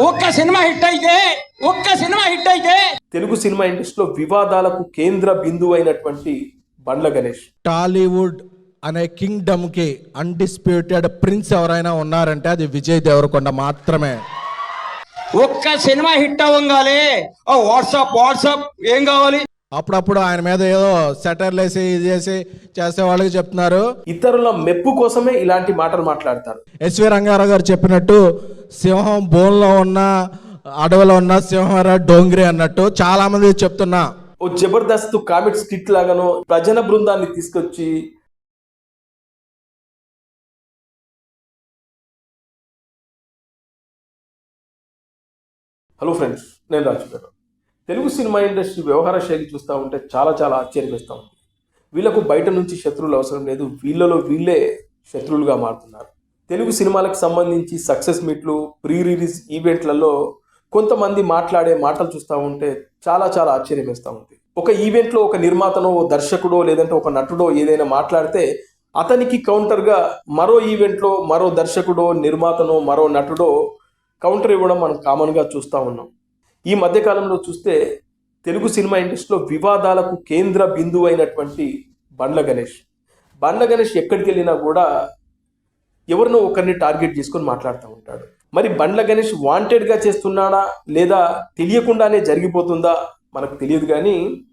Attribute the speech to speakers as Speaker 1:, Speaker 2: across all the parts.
Speaker 1: ఒక్క cinema hit అయితే ఒక్క సినిమా హిట్ అయితే.
Speaker 2: తెలుగు సినిమా ఇండస్ట్రీలో వివాదాలకు కేంద్ర బిందువు అయినటువంటి బండ్ల గణేష్.
Speaker 3: టాలీవుడ్ అనే కింగ్డమ్కి అన్డిస్ప్యూటెడ్ ప్రిన్స్ ఎవరైనా ఉన్నారంటే అది విజయ్ దేవరకొండ మాత్రమే.
Speaker 1: ఒక్క సినిమా హిట్ అవ్వగానే ఓ వాట్సాప్ వాట్సాప్ ఏం కావాలి?
Speaker 3: అప్పుడప్పుడు ఆయన మీద ఏదో సెటర్లు వేసి ఇది చేసి చేసే వాళ్ళకి చెప్తున్నారు.
Speaker 2: ఇతరుల మెప్పు కోసమే ఇలాంటి మాటలు మాట్లాడతారు.
Speaker 3: ఎస్వి రంగారావు గారు చెప్పినట్టు సింహం బోన్లో ఉన్న అడవిలో ఉన్న సింహరా డోంగ్రీ అన్నట్టు చాలా మంది చెప్తున్నా.
Speaker 2: ఓ జబర్దస్త్ కామెడీ స్కిట్ లాగాను ప్రజన బృందాన్ని తీసుకొచ్చి హలో ఫ్రెండ్స్ నేను రాజు గారు. తెలుగు సినిమా ఇండస్ట్రీ వ్యవహార శైలి చూస్తూ ఉంటే చాలా చాలా ఆశ్చర్యం వేస్తూ ఉంది. వీళ్ళకు బయట నుంచి శత్రువులు అవసరం లేదు వీళ్ళలో వీళ్ళే శత్రువులుగా మారుతున్నారు. తెలుగు సినిమాలకు సంబంధించి సక్సెస్ మీట్లు ప్రీ రిలీజ్ ఈవెంట్లలో కొంతమంది మాట్లాడే మాటలు చూస్తూ ఉంటే చాలా చాలా ఆశ్చర్యం వేస్తూ ఉంది. ఒక ఈవెంట్లో ఒక నిర్మాతనో ఓ దర్శకుడో లేదంటే ఒక నటుడో ఏదైనా మాట్లాడితే అతనికి కౌంటర్గా మరో ఈవెంట్లో మరో దర్శకుడో నిర్మాతనో మరో నటుడో కౌంటర్ ఇవ్వడం మనం కామన్గా చూస్తూ ఉన్నాం. ఈ మధ్యకాలంలో చూస్తే తెలుగు సినిమా ఇండస్ట్రీలో వివాదాలకు కేంద్ర బిందువు అయినటువంటి బండ్ల గణేష్. బండ్ల గణేష్ ఎక్కడికి వెళ్ళినా కూడా ఎవరినో ఒకరిని టార్గెట్ చేసుకొని మాట్లాడుతూ ఉంటాడు. మరి బండ్ల గణేష్ వాంటెడ్గా చేస్తున్నాడా? లేదా తెలియకుండానే జరిగిపోతుందా? మనకు తెలియదు కానీ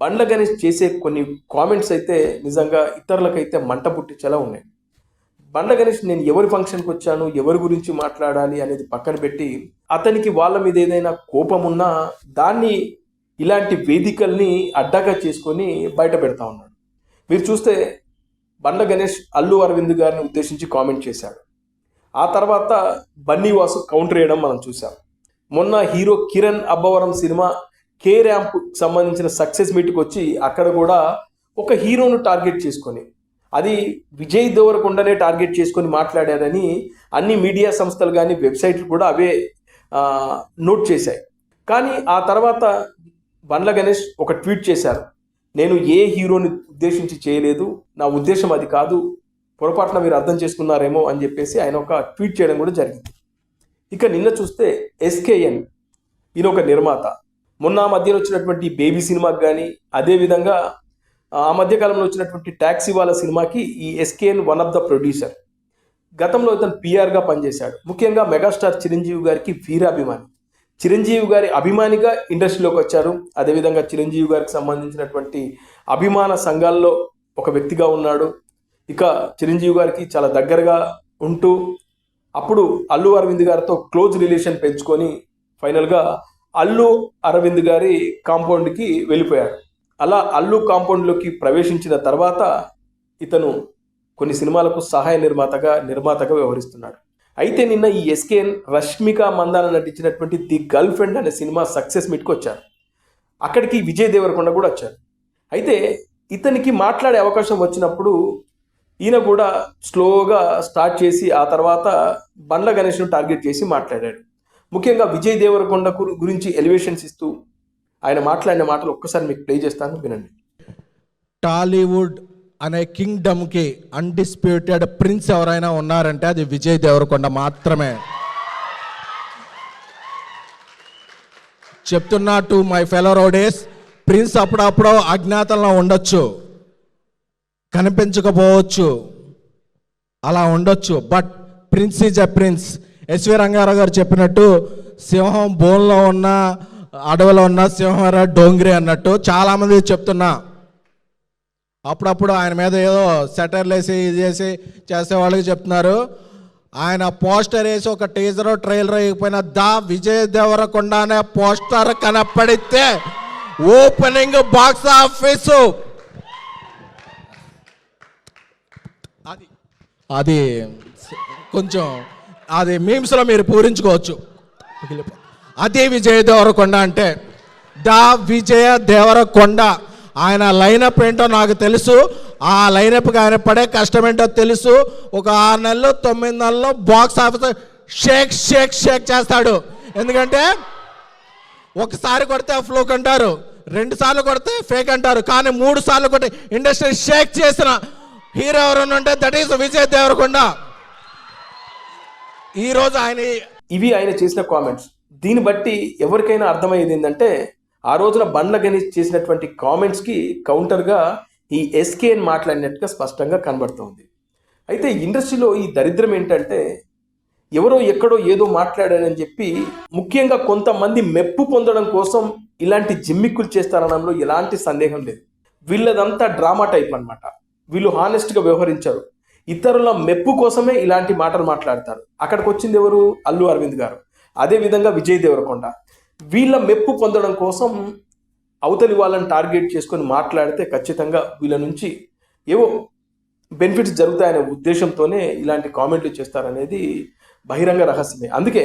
Speaker 2: బండ్ల గణేష్ చేసే కొన్ని కామెంట్స్ అయితే నిజంగా ఇతరులకైతే మంట పుట్టించేలా ఉన్నాయి. బండ్ల గణేష్ నేను ఎవరి ఫంక్షన్కి వచ్చాను? ఎవరి గురించి మాట్లాడాలి? అనేది పక్కన పెట్టి అతనికి వాళ్ళ మీద ఏదైనా కోపం ఉన్నా దాన్ని ఇలాంటి వేదికల్ని అడ్డాగా చేసుకొని బయట పెడతా ఉన్నాడు. మీరు చూస్తే బండ్ల గణేష్ అల్లు అరవింద్ గారిని ఉద్దేశించి కామెంట్ చేశాడు. ఆ తర్వాత బన్నీ వాసు కౌంటర్ వేయడం మనం చూసాం మొన్న hero Kiran Abbavaram cinema K ramp సంబంధించిన సక్సెస్ మీట్కి వచ్చి అక్కడ కూడా ఒక హీరోను టార్గెట్ చేసుకొని అది విజయ్ దేవరకొండనే టార్గెట్ చేసుకొని మాట్లాడారని అన్ని మీడియా సంస్థలు కానీ వెబ్సైట్లు కూడా అవే నోట్ చేశాయి. కానీ ఆ తర్వాత బండ్ల గణేష్ ఒక ట్వీట్ చేశారు. నేను ఏ హీరోని ఉద్దేశించి చేయలేదు నా ఉద్దేశం అది కాదు పొరపాటున మీరు అర్థం చేసుకున్నారేమో అని చెప్పేసి ఆయన ఒక ట్వీట్ చేయడం కూడా జరిగింది. ఇక నిన్న చూస్తే ఎస్కేఎన్ ఈయన ఒక నిర్మాత. మొన్న ఆ మధ్యలో వచ్చినటువంటి బేబీ సినిమాకి కానీ అదేవిధంగా ఆ మధ్యకాలంలో వచ్చినటువంటి ట్యాక్సీ వాళ్ళ సినిమాకి ఈ SKN one of the producer. గతంలో ఇతను పిఆర్గా పనిచేశాడు. ముఖ్యంగా మెగాస్టార్ చిరంజీవి గారికి వీరాభిమాని. చిరంజీవి గారి అభిమానిగా ఇండస్ట్రీలోకి వచ్చారు. అదేవిధంగా చిరంజీవి గారికి సంబంధించినటువంటి అభిమాన సంఘాల్లో ఒక వ్యక్తిగా ఉన్నాడు. ఇక చిరంజీవి గారికి చాలా దగ్గరగా ఉంటూ అప్పుడు అల్లు అరవింద్ గారితో క్లోజ్ రిలేషన్ పెంచుకొని ఫైనల్గా అల్లు అరవింద్ గారి కాంపౌండ్కి వెళ్ళిపోయాడు అలా అల్లు కాంపౌండ్లోకి ప్రవేశించిన తర్వాత ఇతను కొన్ని సినిమాలకు సహాయ నిర్మాతగా నిర్మాతగా వ్యవహరిస్తున్నాడు. అయితే నిన్న ఈ ఎస్కేఎన్ రష్మిక మందాన నటించినటువంటి ది గర్ల్ ఫ్రెండ్ అనే సినిమా సక్సెస్ మీట్కి వచ్చారు. అక్కడికి విజయ్ దేవరకొండ కూడా వచ్చారు. అయితే ఇతనికి మాట్లాడే అవకాశం వచ్చినప్పుడు ఈయన కూడా స్లోగా స్టార్ట్ చేసి ఆ తర్వాత బండ్ల గణేష్ను టార్గెట్ చేసి మాట్లాడాడు. ముఖ్యంగా విజయ్ దేవరకొండ గురించి ఎలివేషన్స్ ఇస్తూ ఆయన మాట్లాడిన మాటలు ఒక్కసారి మీకు ప్లే చేస్తాను వినండి.
Speaker 3: టాలీవుడ్ అనే కింగ్డమ్కి అన్డిస్ప్యూటెడ్ ప్రిన్స్ ఎవరైనా ఉన్నారంటే అది విజయ్ దేవరకొండ మాత్రమే. చెప్తున్నా to my fellow rowdies prince అప్పుడప్పుడు అజ్ఞాతంలో ఉండొచ్చు కనిపించకపోవచ్చు అలా ఉండొచ్చు but prince is a prince SV Rangarao garu చెప్పినట్టు సింహం బోన్లో ఉన్న అడవిలో ఉన్న సింహరా డోంగ్రి అన్నట్టు చాలామంది చెప్తున్నా. అప్పుడప్పుడు ఆయన మీద ఏదో సెటర్లు వేసి ఇది చేసి చేసే వాళ్ళకి చెప్తున్నారు. ఆయన పోస్టర్ వేసి ఒక టీజర్ ట్రైలర్ అయిపోయిన దా విజయ్ దేవరకొండ అనే పోస్టర్ కనపడితే ఓపెనింగ్ బాక్స్ ఆఫీసు. అది అది కొంచెం అది మీమ్స్లో మీరు పూరించుకోవచ్చు. అదే విజయ దేవరకొండ అంటే దా విజయ దేవరకొండ ఆయన లైనప్ ఏంటో నాకు తెలుసు. ఆ లైనప్కి ఆయన పడే కష్టం ఏంటో తెలుసు. ఒక ఆరు నెలలు తొమ్మిది నెలల్లో box office shake shake shake చేస్తాడు. ఎందుకంటే ఒకసారి కొడితే ఫ్లోక్ అంటారు రెండు సార్లు కొడితే ఫేక్ అంటారు. కానీ మూడు సార్లు కొట్టి ఇండస్ట్రీ షేక్ చేసిన హీరో ఎవరైనా ఉంటే దట్ ఈస్ విజయ్ దేవరకొండ ఈరోజు ఆయన
Speaker 2: ఇవి ఆయన చేసిన కామెంట్స్ దీన్ని బట్టి ఎవరికైనా అర్థమయ్యేది ఏంటంటే ఆ రోజున బండ్ల గణేష్ చేసినటువంటి కామెంట్స్కి కౌంటర్గా ఈ ఎస్కేఎన్ మాట్లాడినట్టుగా స్పష్టంగా కనబడుతోంది. అయితే ఇండస్ట్రీలో ఈ దరిద్రం ఏంటంటే ఎవరో ఎక్కడో ఏదో మాట్లాడారని చెప్పి ముఖ్యంగా కొంతమంది మెప్పు పొందడం కోసం ఇలాంటి జిమ్మిక్కులు చేస్తారనడంలో ఎలాంటి సందేహం లేదు. వీళ్ళదంతా డ్రామా టైప్ అన్నమాట. వీళ్ళు హానెస్ట్గా వ్యవహరించారు. ఇతరుల మెప్పు కోసమే ఇలాంటి మాటలు మాట్లాడతారు. అక్కడికి వచ్చింది ఎవరు? అల్లు అరవింద్ గారు. అదే విధంగా విజయ్ దేవరకొండ. వీళ్ళ మెప్పు పొందడం కోసం అవతలి వాళ్ళని టార్గెట్ చేసుకొని మాట్లాడితే ఖచ్చితంగా వీళ్ళ నుంచి ఏవో బెనిఫిట్స్ జరుగుతాయనే ఉద్దేశంతోనే ఇలాంటి కామెంట్లు చేస్తారనేది బహిరంగ రహస్యమే. అందుకే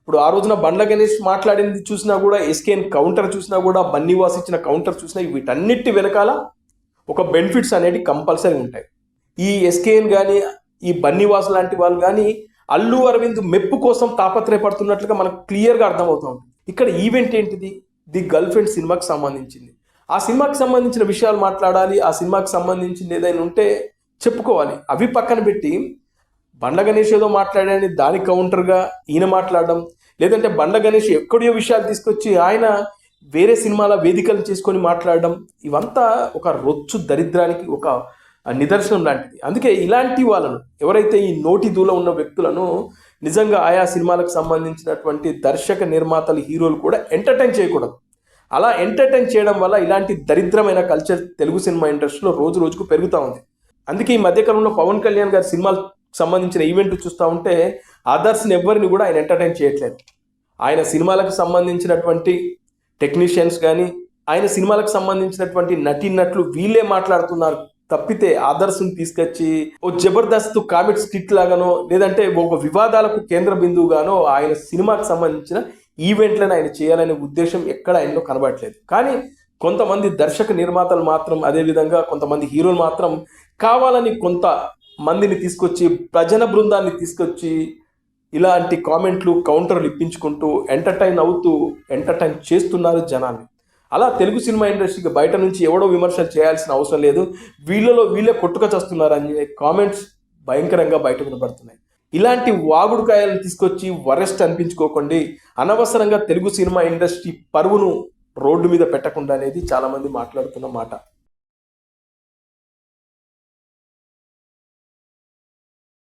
Speaker 2: ఇప్పుడు ఆ రోజున బండ్ల గణేష్ మాట్లాడింది చూసినా కూడా ఎస్కేఎన్ కౌంటర్ చూసినా కూడా బన్నీవాస్ ఇచ్చిన కౌంటర్ చూసినా వీటన్నిటి వెనకాల ఒక బెనిఫిట్స్ అనేవి కంపల్సరీ ఉంటాయి. ఈ ఎస్కేఎన్ కానీ ఈ బన్నీవాస్ లాంటి వాళ్ళు కానీ అల్లు అరవింద్ మెప్పు కోసం తాపత్రయపడుతున్నట్లుగా మనకు క్లియర్గా అర్థమవుతూ ఉంటుంది. ఇక్కడ ఈవెంట్ ఏంటిది? ది గర్ల్ ఫ్రెండ్ సినిమాకి సంబంధించింది. ఆ సినిమాకి సంబంధించిన విషయాలు మాట్లాడాలి ఆ సినిమాకి సంబంధించింది ఏదైనా ఉంటే చెప్పుకోవాలి. అవి పక్కన పెట్టి బండ్ల గణేష్ ఏదో మాట్లాడాని దాని కౌంటర్గా ఈయన మాట్లాడడం లేదంటే బండ్ల గణేష్ ఎక్కడో విషయాలు తీసుకొచ్చి ఆయన వేరే సినిమాల వేదికలు చేసుకొని మాట్లాడడం ఇవంతా ఒక రొచ్చు దరిద్రానికి ఒక నిదర్శనం లాంటిది. అందుకే ఇలాంటి వాళ్ళను ఎవరైతే ఈ నోటి దూల ఉన్న వ్యక్తులను నిజంగా ఆయా సినిమాలకు సంబంధించినటువంటి దర్శక నిర్మాతలు హీరోలు కూడా ఎంటర్టైన్ చేయకూడదు. అలా ఎంటర్టైన్ చేయడం వల్ల ఇలాంటి దరిద్రమైన కల్చర్ తెలుగు సినిమా ఇండస్ట్రీలో రోజు రోజుకు పెరుగుతూ ఉంది. అందుకే ఈ మధ్యకాలంలో పవన్ కళ్యాణ్ గారి సినిమాలకు సంబంధించిన ఈవెంట్ చూస్తూ ఉంటే అదర్స్ని ఎవరిని కూడా ఆయన ఎంటర్టైన్ చేయట్లేదు. ఆయన సినిమాలకు సంబంధించినటువంటి టెక్నీషియన్స్ కానీ ఆయన సినిమాలకు సంబంధించినటువంటి నటీనట్లు వీళ్ళే మాట్లాడుతున్నారు. తప్పితే ఆదర్శం తీసుకొచ్చి ఓ జబర్దస్త్ కామెడీ స్కిట్ లాగానో లేదంటే ఒక వివాదాలకు కేంద్ర బిందువుగానో ఆయన సినిమాకు సంబంధించిన ఈవెంట్లను ఆయన చేయాలనే ఉద్దేశం ఎక్కడ ఆయనలో కనబడట్లేదు. కానీ కొంతమంది దర్శక నిర్మాతలు మాత్రం అదేవిధంగా కొంతమంది హీరోలు మాత్రం కావాలని కొంత మందిని తీసుకొచ్చి ప్రజల బృందాన్ని తీసుకొచ్చి ఇలాంటి కామెంట్లు కౌంటర్లు ఇప్పించుకుంటూ ఎంటర్టైన్ అవుతూ ఎంటర్టైన్ చేస్తున్నారు జనాన్ని అలా తెలుగు సినిమా ఇండస్ట్రీకి బయట నుంచి ఎవడో విమర్శలు చేయాల్సిన అవసరం లేదు. వీళ్ళలో వీళ్ళే కొట్టుక చేస్తున్నారని కామెంట్స్ భయంకరంగా బయట వినబడుతున్నాయి ఇలాంటి వాగుడుకాయలు తీసుకొచ్చి వరెస్ట్ అనిపించుకోకండి. అనవసరంగా తెలుగు సినిమా ఇండస్ట్రీ పరువును రోడ్డు మీద పెట్టకుండా అనేది చాలామంది మాట్లాడుతున్న మాట.